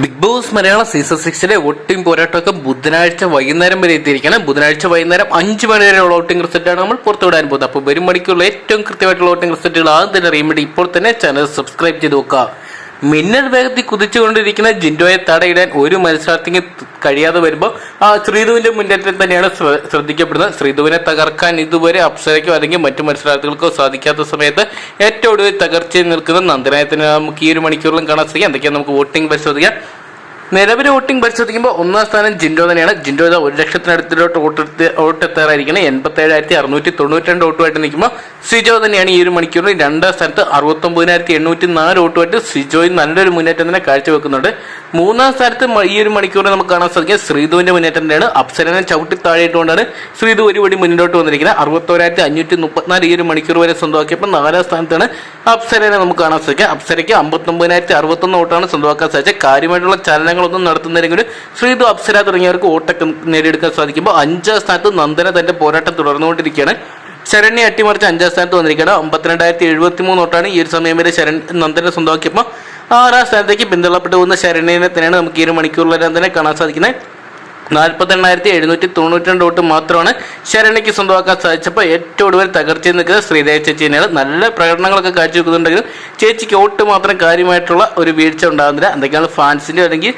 Big boss Malayalam season സിക്സിലെ voting പോരാട്ടമൊക്കെ ബുധനാഴ്ച വൈകുന്നേരം വരെ എത്തിയിരിക്കണം ബുധനാഴ്ച വൈകുന്നേരം അഞ്ച് മണി വരെയുള്ള വോട്ടിംഗ് റിസൾട്ടാണ് നമ്മൾ പുറത്തുവിടാൻ പോകുന്നത്. അപ്പോൾ വരും മണിക്കുള്ള ഏറ്റവും കൃത്യമായിട്ടുള്ള വോട്ടിംഗ് റിസൾട്ടുകൾ ആദ്യം തന്നെ വേണ്ടി ഇപ്പോൾ തന്നെ ചാനൽ സബ്സ്ക്രൈബ് ചെയ്ത് നോക്കുക. മിന്നൽ വേഗത്തിൽ കുതിച്ചുകൊണ്ടിരിക്കുന്ന ജിൻഡോയെ തടയിടാൻ ഒരു മത്സരാർത്ഥിക്ക് കഴിയാതെ വരുമ്പോൾ ആ ശ്രീധുവിന്റെ മുന്നേറ്റം തന്നെയാണ് ശ്ര- ശ്രദ്ധിക്കപ്പെടുന്നത്. ശ്രീധുവിനെ തകർക്കാൻ ഇതുവരെ അപ്സരയ്ക്കോ അല്ലെങ്കിൽ മറ്റു മത്സരാർത്ഥികൾക്കോ സാധിക്കാത്ത സമയത്ത് ഏറ്റവും ഒടുവിൽ തകർച്ചയിൽ നിൽക്കുന്ന നന്ദനായത്തിന് നമുക്ക് ഈ ഒരു മണിക്കൂറിലും കാണാൻ സാധിക്കും. എന്തൊക്കെയാണ് നമുക്ക് വോട്ടിംഗ് പരിശോധിക്കാം. നിലവിലെ വോട്ടിംഗ് പരിശോധിക്കുമ്പോൾ ഒന്നാം സ്ഥാനം ജിൻഡോ തന്നെയാണ്. ജിൻഡോ ഇതാ ഒരു ലക്ഷത്തിനടുത്തിലോട്ട് വോട്ടെടുത്ത് വോട്ടെത്താറായിരിക്കണം. എൺപത്തി ഏഴായിരത്തി അറുന്നൂറ്റി തൊണ്ണൂറ്റി രണ്ട് വോട്ടുമായിട്ട് നിൽക്കുമ്പോൾ സിജോ തന്നെയാണ് ഈ ഒരു മണിക്കൂറിൽ രണ്ടാം സ്ഥാനത്ത് അറുപത്തൊമ്പതിനായിരത്തി എണ്ണൂറ്റി നാല് വോട്ടുമായിട്ട് സിജോയിൽ നല്ലൊരു മുന്നേറ്റം തന്നെ കാഴ്ചവെക്കുന്നുണ്ട്. മൂന്നാം സ്ഥാനത്ത് ഈ ഒരു മണിക്കൂറിൽ നമുക്ക് കാണാൻ സാധിക്കും ശ്രീധുവിന്റെ മുന്നേറ്റം തന്നെയാണ്. അപ്സരനെ ചവിട്ടി താഴെയിട്ടുകൊണ്ടാണ് ശ്രീധു ഒരുപടി മുന്നോട്ട് വന്നിരിക്കുന്നത്. അറുപത്തോരായിരത്തി അഞ്ഞൂറ്റി മുപ്പത്തിനാല് ഈ ഒരു മണിക്കൂർ വരെ സ്വന്തമാക്കിയപ്പോൾ നാലാം സ്ഥാനത്താണ് അപ്സരനെ നമുക്ക് കാണാൻ സാധിക്കുക. അപ്സരയ്ക്ക് അമ്പത്തൊമ്പതിനായിരത്തി അറുപത്തൊന്ന് വോട്ടാണ് സ്വന്തമാക്കാൻ സാധിച്ചത്. കാര്യമായിട്ടുള്ള ചലനങ്ങളൊന്നും നടത്തുന്നില്ലെങ്കിൽ ശ്രീതു അപ്സര തുടങ്ങിയവർക്ക് വോട്ടൊക്കെ നേടിയെടുക്കാൻ സാധിക്കുമ്പോൾ അഞ്ചാം സ്ഥാനത്ത് നന്ദന തന്റെ പോരാട്ടം തുടർന്നുകൊണ്ടിരിക്കുകയാണ്. ശരണ്യെ അട്ടിമറിച്ച് അഞ്ചാം സ്ഥാനത്ത് വന്നിരിക്കുകയാണ്. അമ്പത്തിരണ്ടായിരത്തി എഴുപത്തി മൂന്ന് തൊട്ടാണ് ഈ ഒരു സമയം വരെ ശരൺ നന്ദനെ സ്വന്തമാക്കിയപ്പോൾ ആറാം സ്ഥാനത്തേക്ക് പിന്തള്ളപ്പെട്ടു പോകുന്ന ശരണ്യനെ തന്നെയാണ് നമുക്ക് ഈ ഒരു മണിക്കൂറിലെല്ലാം തന്നെ കാണാൻ സാധിക്കുന്നത്. നാൽപ്പത്തെണ്ണായിരത്തി എഴുന്നൂറ്റി തൊണ്ണൂറ്റി രണ്ട് വോട്ട് മാത്രമാണ് ശരണിക്ക് സ്വന്തമാക്കാൻ സാധിച്ചപ്പോൾ ഏറ്റവും ഒടുവിൽ തകർച്ചയിൽ നിൽക്കുന്നത് ശ്രീദേവി ചേച്ചി തന്നെയാണ് നല്ല പ്രകടനങ്ങളൊക്കെ കാഴ്ചവെക്കുന്നുണ്ടെങ്കിലും ചേച്ചിക്ക് വോട്ട് മാത്രം കാര്യമായിട്ടുള്ള ഒരു വീഴ്ച ഉണ്ടാകുന്നില്ല. എന്തൊക്കെയാണ് ഫാൻസിന്റെ അല്ലെങ്കിൽ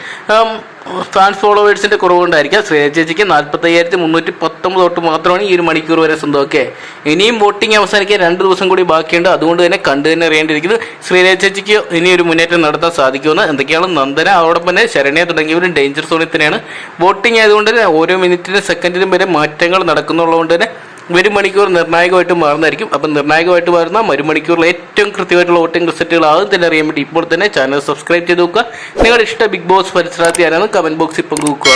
ഫാൻസ് ഫോളോവേഴ്സിന്റെ കുറവുകൊണ്ടായിരിക്കാം ശ്രേയ ചേച്ചിക്ക് നാൽപ്പത്തി അയ്യായിരത്തി മുന്നൂറ്റി പത്തൊമ്പത് വോട്ട് മാത്രമാണ് ഈ ഒരു മണിക്കൂർ വരെ സ്വന്തമൊക്കെ ഇനിയും വോട്ടിംഗ് അവസാനിക്കാൻ രണ്ട് ദിവസം കൂടി ബാക്കിയുണ്ട്. അതുകൊണ്ട് തന്നെ കണ്ടു തന്നെ അറിയേണ്ടിയിരിക്കുന്നത് ശ്രീരേ ചേച്ചിക്ക് ഇനി ഒരു മുന്നേറ്റം നടത്താൻ സാധിക്കുമെന്ന്. എന്തൊക്കെയാണ്? നന്ദന അതോടൊപ്പം തന്നെ ശരണ്യ തുടങ്ങിയവരും ഡേഞ്ചർ സോണിൽ തന്നെയാണ്. വോട്ടിംഗ് ആയതുകൊണ്ട് തന്നെ ഓരോ മിനിറ്റിനും സെക്കൻഡിലും വരെ മാറ്റങ്ങൾ നടക്കുന്നുള്ളതുകൊണ്ട് തന്നെ വരും മണിക്കൂർ നിർണായകമായിട്ട് മാറുന്നതായിരിക്കും. അപ്പം നിർണായകമായിട്ട് മാറുന്ന ഒരു മണിക്കൂറിൽ ഏറ്റവും കൃത്യമായിട്ടുള്ള വോട്ടിംഗ് റിസൾട്ടുകൾ ആദ്യം തന്നെ അറിയാൻ വേണ്ടി ഇപ്പോൾ തന്നെ ചാനൽ സബ്സ്ക്രൈബ് ചെയ്ത് നോക്കുക. നിങ്ങളുടെ ഇഷ്ട ബിഗ് ബോസ് മനസ്സിലാക്കിയാലാണ് കമന്റ് ബോക്സിൽ പങ്കുവെക്കുക